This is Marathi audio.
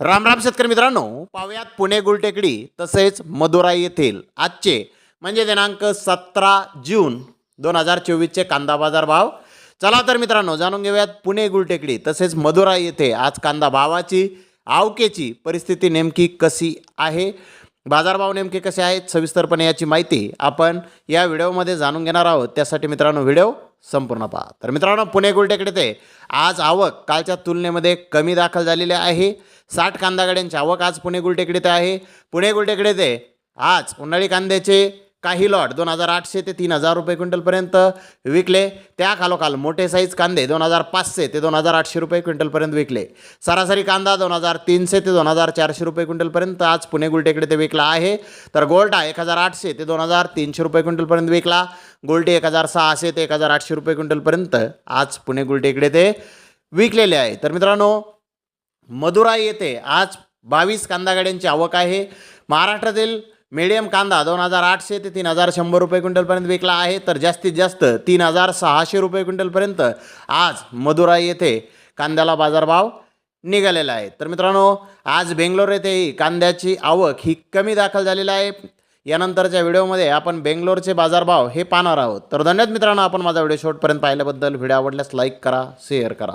राम राम शेतकरी मित्रांनो पाहूयात पुणे गुलटेकडी तसेच मदुराई येथील आजचे म्हणजे दिनांक सतरा जून दोन हजार चोवीसचे कांदा बाजार भाव. चला तर मित्रांनो जाणून घेऊयात पुणे गुलटेकडी तसेच मदुराई येथे आज कांदा भावाची आवकेची परिस्थिती नेमकी कशी आहे? बाजारभाव नेमके कसे आहेत? सविस्तरपणे याची माहिती आपण या व्हिडिओमध्ये जाणून घेणार आहोत. त्यासाठी मित्रांनो व्हिडिओ संपूर्ण पहा. तर मित्रांनो पुणे गुलटेकडे ते आज आवक कालच्या तुलनेमध्ये कमी दाखल झालेली आहे. साठ कांदा गाड्यांची आवक आज पुणे गुलटेकडे ते आहे. पुणे गुलटेकडे ते आज उन्हाळी कांद्याचे काही लॉट दोन हजार आठशे ते तीन हजार रुपये क्विंटलपर्यंत विकले. त्या खालोखाल मोठे साईज कांदे दोन हजार पाचशे ते दोन हजार आठशे रुपये क्विंटलपर्यंत विकले. सरासरी कांदा दोन हजार तीनशे ते दोन हजार चारशे रुपये क्विंटलपर्यंत आज पुणे गुलटेकडे ते विकला आहे. तर गोल्टा एक हजार आठशे ते दोन हजार तीनशे रुपये क्विंटलपर्यंत विकला. गोल्टी एक हजार सहाशे ते एक हजार आठशे रुपये क्विंटलपर्यंत आज पुणे गुलटेकडे ते विकलेले आहे. तर मित्रांनो मदुराई येथे आज बावीस कांदा गाड्यांची आवक आहे. महाराष्ट्रातील मिडियम कांदा दोन हजार आठशे ते तीन हजार शंभर रुपये क्विंटलपर्यंत विकला आहे. तर जास्तीत जास्त तीन हजार सहाशे रुपये क्विंटलपर्यंत आज मदुराई येथे कांद्याला बाजारभाव निघालेला आहे. तर मित्रांनो आज बेंगलोर येथेही कांद्याची आवक ही कमी दाखल झालेली आहे. यानंतरच्या व्हिडिओमध्ये आपण बेंगलोरचे बाजारभाव हे पाहणार आहोत. तर धन्यवाद मित्रांनो आपण माझा व्हिडिओ शेवटपर्यंत पाहिल्याबद्दल. व्हिडिओ आवडल्यास लाईक करा शेअर करा.